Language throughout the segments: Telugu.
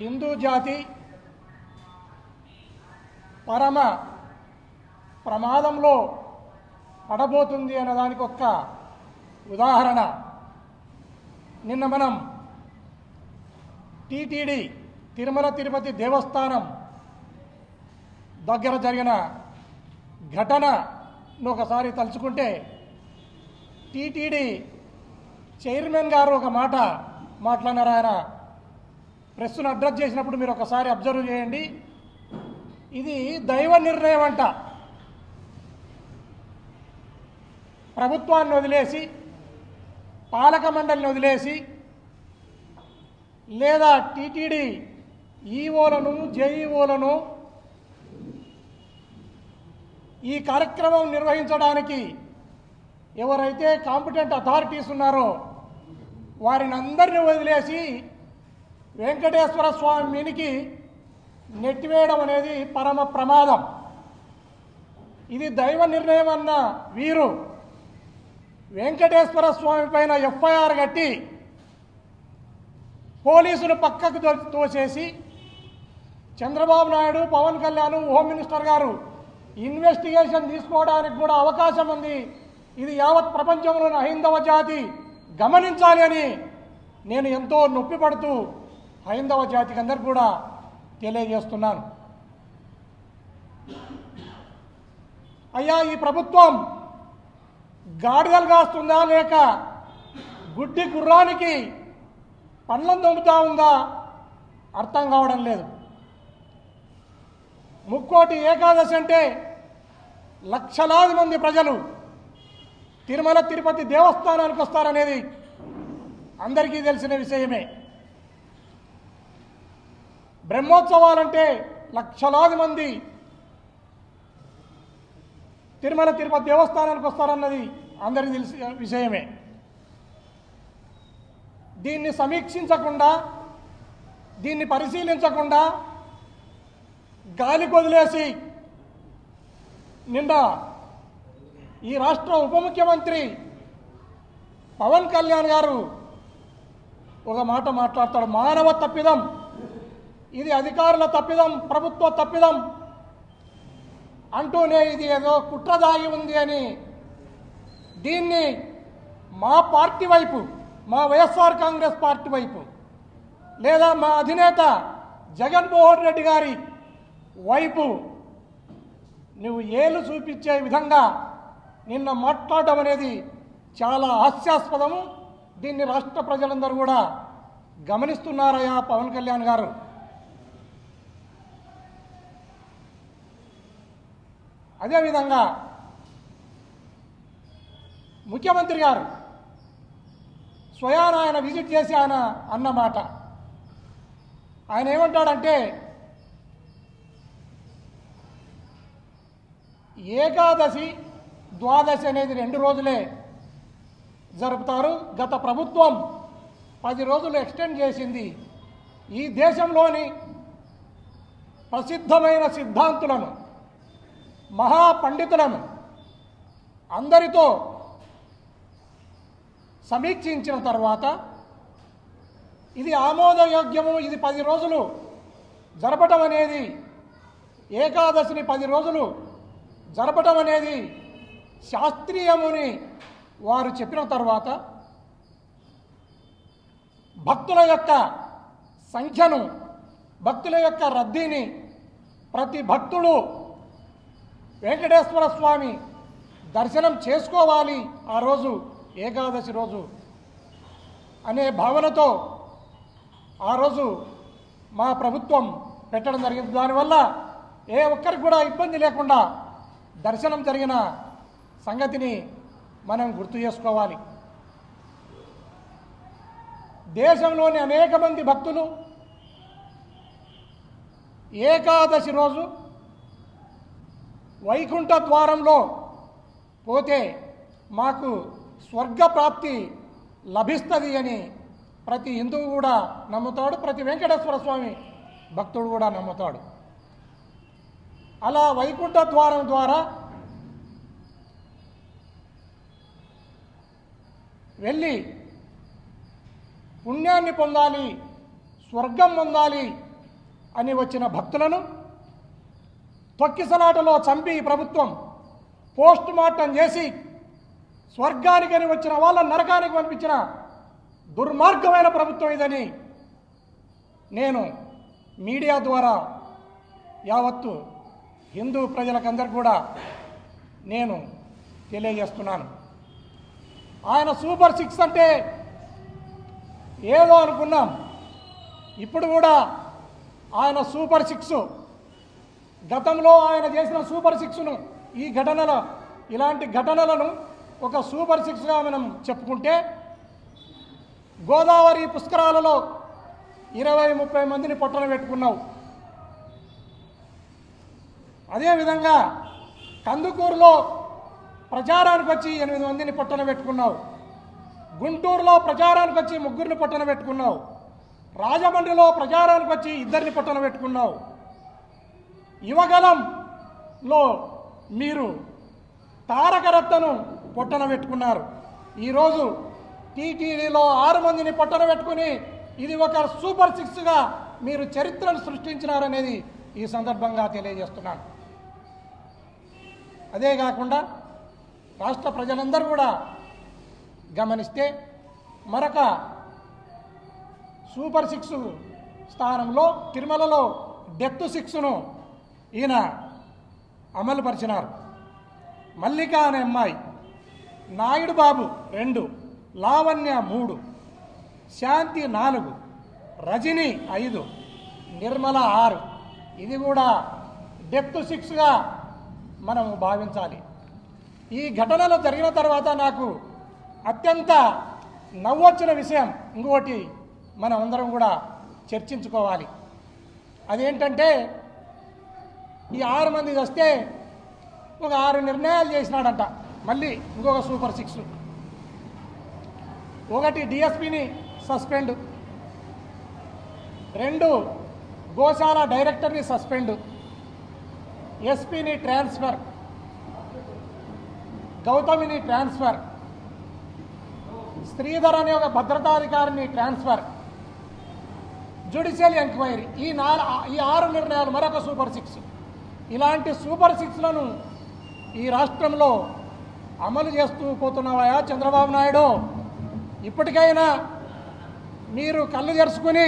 హిందూ జాతి పరమ ప్రమాదంలో పడబోతుంది అన్న దానికి ఒక్క ఉదాహరణ. నిన్న మనం టీటీడీ తిరుమల తిరుపతి దేవస్థానం దగ్గర జరిగిన ఘటనను ఒకసారి తలుచుకుంటే టీటీడీ చైర్మన్ గారు ఒక మాట మాట్లాడినారు ఆయన. ప్రెస్ను అడ్రస్ చేసినప్పుడు మీరు ఒకసారి అబ్జర్వ్ చేయండి. ఇది దైవ నిర్ణయం అంట. ప్రభుత్వాన్ని వదిలేసి పాలక మండలిని వదిలేసి లేదా టీటీడీ ఈఓలను జేఈఓలను ఈ కార్యక్రమం నిర్వహించడానికి ఎవరైతే కాంపిటెంట్ అథారిటీస్ ఉన్నారో వారిని అందరినీ వదిలేసి వెంకటేశ్వర స్వామినికి నెట్టివేయడం అనేది పరమ ప్రమాదం. ఇది దైవ నిర్ణయం అన్న వీరు వెంకటేశ్వర స్వామి పైన ఎఫ్ఐఆర్ కట్టి పోలీసులు పక్కకు తోసేసి చంద్రబాబు నాయుడు పవన్ కళ్యాణ్ హోమ్ మినిస్టర్ గారు ఇన్వెస్టిగేషన్ తీసుకోవడానికి కూడా అవకాశం ఉంది. ఇది యావత్ ప్రపంచంలోని హైందవ జాతి గమనించాలి అని నేను ఎంతో నొప్పి పడుతూ హైందవ జాతికి అందరికి కూడా తెలియజేస్తున్నాను. అయ్యా ఈ ప్రభుత్వం గాడిదలు కాస్తుందా లేక గుడ్డి గుర్రానికి పండ్లం దొంగతా ఉందా అర్థం కావడం లేదు. ముక్కోటి ఏకాదశి అంటే లక్షలాది మంది ప్రజలు తిరుమల తిరుపతి దేవస్థానానికి వస్తారనేది అందరికీ తెలిసిన విషయమే. బ్రహ్మోత్సవాలంటే లక్షలాది మంది తిరుమల తిరుపతి దేవస్థానానికి వస్తారన్నది అందరికీ తెలిసిన విషయమే. దీన్ని సమీక్షించకుండా దీన్ని పరిశీలించకుండా గాలి కొదిలేసి నిన్న ఈ రాష్ట్ర ఉప ముఖ్యమంత్రి పవన్ కళ్యాణ్ గారు ఒక మాట మాట్లాడతాడు మానవ తప్పిదం. ఇది అధికారుల తప్పిదం ప్రభుత్వ తప్పిదం అంటూనే ఇది ఏదో కుట్ర దాగి ఉంది అని దీన్ని మా పార్టీ వైపు మా వైఎస్ఆర్ కాంగ్రెస్ పార్టీ వైపు లేదా మా అధినేత జగన్మోహన్ రెడ్డి గారి వైపు నువ్వు ఏలు చూపించే విధంగా నిన్న మాట్లాడడం అనేది చాలా హాస్యాస్పదము. దీన్ని రాష్ట్ర ప్రజలందరూ కూడా గమనిస్తున్నారయ్యా పవన్ కళ్యాణ్ గారు. అదేవిధంగా ముఖ్యమంత్రి గారు స్వయాన ఆయన విజిట్ చేసి ఆయన అన్నమాట ఆయన ఏమంటాడంటే ఏకాదశి ద్వాదశి అనేది రెండు రోజులే జరుపుతారు. గత ప్రభుత్వం పది రోజులు ఎక్స్టెండ్ చేసింది. ఈ దేశంలోని ప్రసిద్ధమైన సిద్ధాంతులను మహాపండితులను అందరితో సమీక్షించిన తర్వాత ఇది ఆమోదయోగ్యము ఇది పది రోజులు జరపటం అనేది ఏకాదశిని పది రోజులు జరపటం అనేది శాస్త్రీయముని వారు చెప్పిన తర్వాత భక్తుల యొక్క సంఖ్యను భక్తుల యొక్క రద్దీని ప్రతి భక్తుడు వెంకటేశ్వర స్వామి దర్శనం చేసుకోవాలి ఆ రోజు ఏకాదశి రోజు అనే భావనతో ఆ రోజు మా ప్రభుత్వం పెట్టడం జరిగింది. దానివల్ల ఏ ఒక్కరికి కూడా ఇబ్బంది లేకుండా దర్శనం జరిగిన సంగతిని మనం గుర్తు చేసుకోవాలి. దేశంలోని అనేక మంది భక్తులు ఏకాదశి రోజు వైకుంఠ ద్వారంలో పోతే మాకు స్వర్గ ప్రాప్తి లభిస్తుంది అని ప్రతి హిందువు కూడా నమ్ముతాడు ప్రతి వెంకటేశ్వర స్వామి భక్తుడు కూడా నమ్ముతాడు. అలా వైకుంఠ ద్వారం ద్వారా వెళ్ళి పుణ్యాన్ని పొందాలి స్వర్గం పొందాలి అని వచ్చిన భక్తులను తొక్కిసలాటలో చంపి ఈ ప్రభుత్వం. పోస్ట్ మార్టం చేసి స్వర్గానికని వచ్చిన వాళ్ళ నరకానికి పంపించిన దుర్మార్గమైన ప్రభుత్వం ఇదని నేను మీడియా ద్వారా యావత్తు హిందూ ప్రజలకందరికి కూడా నేను తెలియజేస్తున్నాను. ఆయన సూపర్ సిక్స్ అంటే ఏదో అనుకున్నాం. ఇప్పుడు కూడా ఆయన సూపర్ సిక్స్ గతంలో ఆయన చేసిన సూపర్ సిక్స్ను ఈ ఘటనల ఇలాంటి ఘటనలను ఒక సూపర్ సిక్స్గా మనం చెప్పుకుంటే గోదావరి పుష్కరాలలో ఇరవై ముప్పై మందిని పొట్టన పెట్టుకున్నావు. అదేవిధంగా కందుకూరులో ప్రచారానికి వచ్చి ఎనిమిది మందిని పొట్టన పెట్టుకున్నావు. గుంటూరులో ప్రచారానికి వచ్చి ముగ్గురిని పొట్టన పెట్టుకున్నావు. రాజమండ్రిలో ప్రచారానికి వచ్చి ఇద్దరిని పొట్టన పెట్టుకున్నావు. యువగలంలో మీరు తారకరత్తను పొట్టన పెట్టుకున్నారు. ఈరోజు టీటీడీలో ఆరు మందిని పొట్టన పెట్టుకుని ఇది ఒక సూపర్ సిక్స్గా మీరు చరిత్రను సృష్టించినారనేది ఈ సందర్భంగా తెలియజేస్తున్నాను. అదే కాకుండా రాష్ట్ర ప్రజలందరూ కూడా గమనిస్తే మరొక సూపర్ సిక్స్ స్థానంలో తిరుమలలో డెత్ సిక్స్ను ఈయన అమలుపరిచినారు. మల్లిక అనే అమ్మాయి నాయుడు బాబు రెండు లావణ్య మూడు శాంతి నాలుగు రజని ఐదు నిర్మల ఆరు. ఇది కూడా డెత్ సిక్స్గా మనము భావించాలి. ఈ ఘటనలు జరిగిన తర్వాత నాకు అత్యంత నవ్వొచ్చిన విషయం ఇంకోటి మనం అందరం కూడా చర్చించుకోవాలి. అదేంటంటే ఈ ఆరు మంది వస్తే ఒక ఆరు నిర్ణయాలు చేసినాడంట. మళ్ళీ ఇంకొక సూపర్ సిక్స్. ఒకటి డిఎస్పిని సస్పెండ్. రెండు గోశాల డైరెక్టర్ని సస్పెండ్. ఎస్పీని ట్రాన్స్ఫర్. గౌతమిని ట్రాన్స్ఫర్. శ్రీధర్ అనే ఒక భద్రతాధికారిని ట్రాన్స్ఫర్. Judicial enquiry. ఈ నాలుగు ఈ ఆరు నిర్ణయాలు మరొక సూపర్ సిక్స్. ఇలాంటి సూపర్ సిక్స్లను ఈ రాష్ట్రంలో అమలు చేస్తూ పోతున్నావయా చంద్రబాబు నాయుడు. ఇప్పటికైనా మీరు కళ్ళు తెరుచుకుని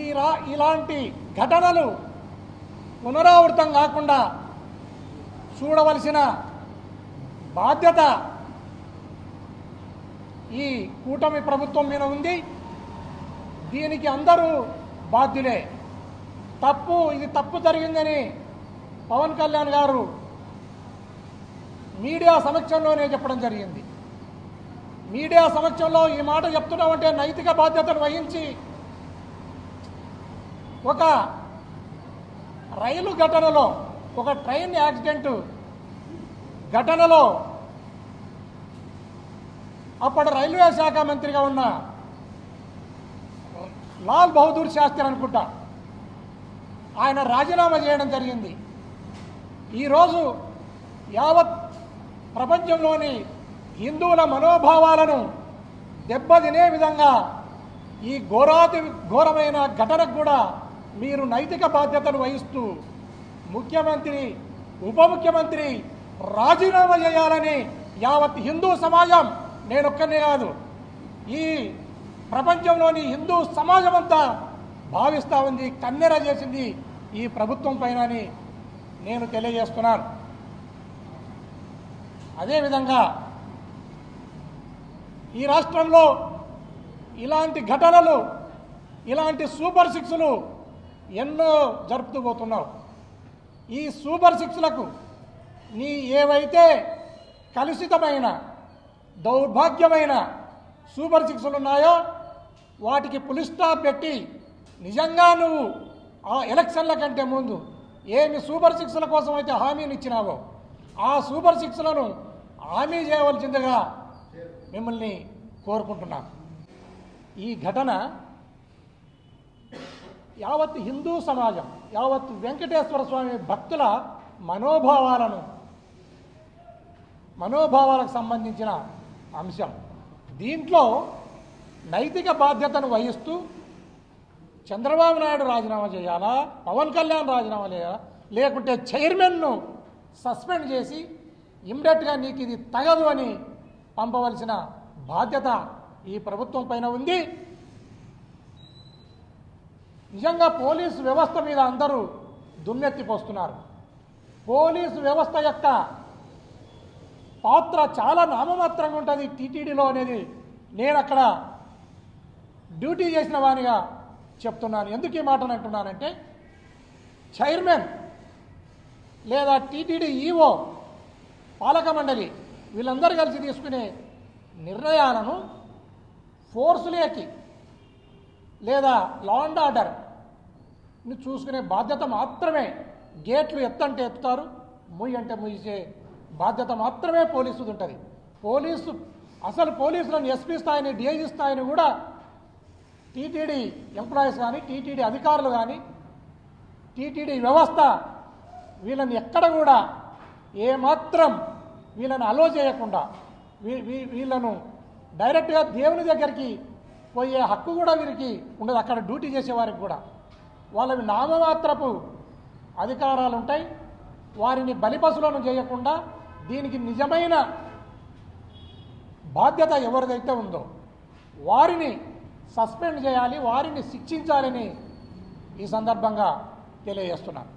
ఈ రా ఇలాంటి ఘటనలు పునరావృతం కాకుండా చూడవలసిన బాధ్యత ఈ కూటమి ప్రభుత్వం మీద ఉంది. దీనికి అందరూ బాధ్యులే. తప్పు ఇది తప్పు జరిగిందని పవన్ కళ్యాణ్ గారు మీడియా సమక్షంలోనే చెప్పడం జరిగింది. మీడియా సమక్షంలో ఈ మాట చెప్తున్నామంటే నైతిక బాధ్యతను వహించి ఒక రైలు ఘటనలో ఒక ట్రైన్ యాక్సిడెంట్ ఘటనలో అప్పటి రైల్వే శాఖ మంత్రిగా ఉన్న లాల్ బహదూర్ శాస్త్రి అనుకుంటా. ఆయన రాజీనామా చేయడం జరిగింది. ఈరోజు యావత్ ప్రపంచంలోని హిందువుల మనోభావాలను దెబ్బతినే విధంగా ఈ ఘోరాతి ఘోరమైన ఘటనకు కూడా మీరు నైతిక బాధ్యతలు వహిస్తూ ముఖ్యమంత్రి ఉప ముఖ్యమంత్రి రాజీనామా చేయాలని యావత్ హిందూ సమాజం నేనొక్కనే కాదు ఈ ప్రపంచంలోని హిందూ సమాజం అంతా భావిస్తూ ఉంది కన్నెర చేసింది ఈ ప్రభుత్వం పైన అని నేను తెలియజేస్తున్నాను. అదేవిధంగా ఈ రాష్ట్రంలో ఇలాంటి ఘటనలు ఇలాంటి సూపర్ సిక్స్లు ఎన్నో జరుపుతూ పోతున్నావు. ఈ సూపర్ సిక్స్లకు నీ ఏవైతే కలుషితమైన దౌర్భాగ్యమైన సూపర్ సిక్స్లు ఉన్నాయో వాటికి పులిస్టాప్ పెట్టి నిజంగా నువ్వు ఆ ఎలక్షన్ల కంటే ముందు ఏమి సూపర్ సిక్స్ల కోసం అయితే హామీని ఇచ్చినావో ఆ సూపర్ సిక్స్లను హామీ చేయవలసిందిగా మిమ్మల్ని కోరుకుంటున్నాను ఈ ఘటన యావత్ హిందూ సమాజం యావత్ వెంకటేశ్వర స్వామి భక్తుల మనోభావాలను మనోభావాలకు సంబంధించిన అంశం. దీంట్లో నైతిక బాధ్యతను వహిస్తూ చంద్రబాబు నాయుడు రాజీనామా చేయాలా? పవన్ కళ్యాణ్ రాజీనామా చేయాలా? లేకుంటే చైర్మన్ను సస్పెండ్ చేసి ఇమ్మీడియట్గా నీకు ఇది తగదు అని పంపవలసిన బాధ్యత ఈ ప్రభుత్వం పైన ఉంది. నిజంగా పోలీసు వ్యవస్థ మీద అందరూ దుమ్మెత్తిపోస్తున్నారు. పోలీసు వ్యవస్థ యొక్క పాత్ర చాలా నామమాత్రంగా ఉంటుంది. టీటీడీలో అనేది నేను అక్కడ డ్యూటీ చేసిన వానిగా చెప్తున్నాను. ఎందుకు ఈ మాటను అంటున్నానంటే చైర్మన్ లేదా టీటీడీ ఈఓ పాలక మండలి వీళ్ళందరూ కలిసి తీసుకునే నిర్ణయాలను ఫోర్సులేకి లేదా లా అండ్ ఆర్డర్ని చూసుకునే బాధ్యత మాత్రమే గేట్లు ఎత్తంటే ఎత్తుతారు ముయ్యి అంటే ముయ్యిసే బాధ్యత మాత్రమే పోలీసుది ఉంటుంది. పోలీసు అసలు పోలీసులను ఎస్పీ స్థాయిని డిఐజీ స్థాయిని కూడా టీటీడీ ఎంప్లాయీస్ కానీ టీటీడీ అధికారులు కానీ టీటీడీ వ్యవస్థ వీళ్ళని ఎక్కడ కూడా ఏమాత్రం వీళ్ళని అలో చేయకుండా వీ- వీ- వీళ్ళను డైరెక్ట్గా దేవుని దగ్గరికి పోయే హక్కు కూడా వీరికి ఉండదు. అక్కడ డ్యూటీ చేసేవారికి కూడా. వాళ్ళవి నామమాత్రపు అధికారాలు ఉంటాయి. వారిని బలిపశులను చేయకుండా దీనికి నిజమైన బాధ్యత ఎవరిదైతే ఉందో వారిని సస్పెండ్ చేయాలి వారిని శిక్షించాలని ఈ సందర్భంగా తెలియజేస్తున్నాను.